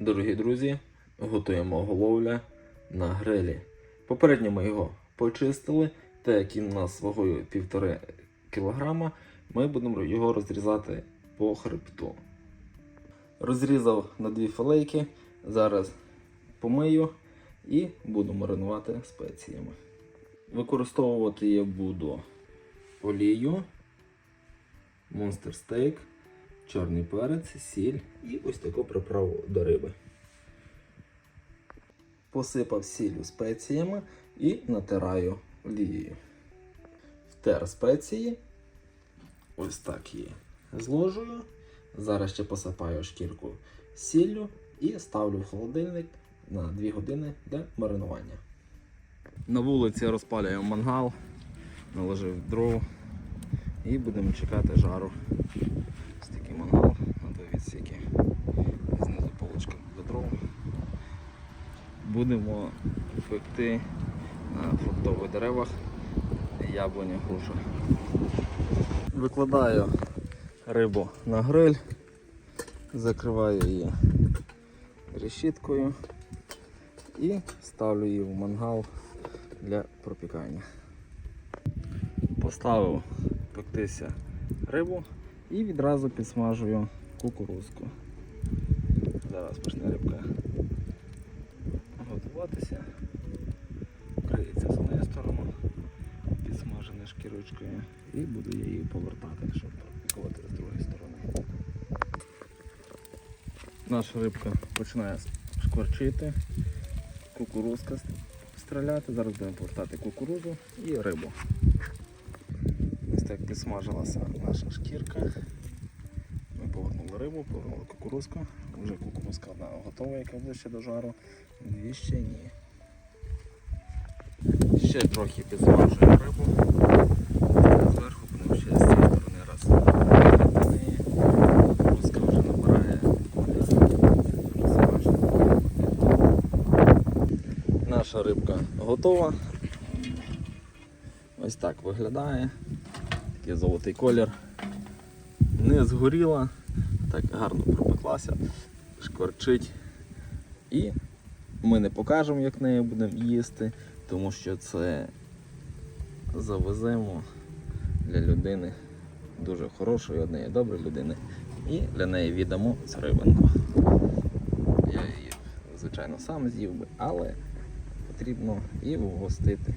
Дорогі друзі, готуємо головля на грилі. Попередньо ми його почистили, так як він у нас вагою 1,5 кг, ми будемо його розрізати по хребту. Розрізав на дві филейки, зараз помию і буду маринувати спеціями. Використовувати я буду олію, монстер стейк, чорний перець, сіль і ось таку приправу до риби. Посипав сіллю спеціями і натираю олією. Втер спеції. Ось так її зложую. Зараз ще посипаю шкірку сіллю і ставлю в холодильник на 2 години для маринування. На вулиці розпалюю мангал, наложив дров і будемо чекати жару. Ось такий мангал на два відсіки. Знизу полочка для дров. Будемо пекти на фруктових деревах яблуня груша. Викладаю рибу на гриль, закриваю її решіткою і ставлю її в мангал для пропікання. Поставив пектися рибу і відразу підсмажую кукурузку. Зараз почне рибка готуватися. Криється з однієї сторони, підсмажена шкірочкою і буду я її повертати, щоб пропікувати з другої сторони. Наша рибка починає шкварчити, кукурузка стріляти. Зараз будемо повертати кукурузу і рибу. Ось так підсмажилася наша шкірка. Рибу, повернули кукурузку. Вже кукурузка одна готова, яка ближче до жару. Дві ще ні. Ще трохи підсмажуємо рибу. Зверху будемо ще з цієї сторони раз. І Кукурузка вже набирає. Наша рибка готова. Ось так виглядає. Такий золотий колір. Не згоріла, так гарно пропеклася, шкварчить. І ми не покажемо, як нею будемо їсти, тому що це завеземо для людини дуже хорошої, однієї доброї людини. І для неї віддамо цю рибинку. Я її, звичайно, сам з'їв би, але потрібно і вгостити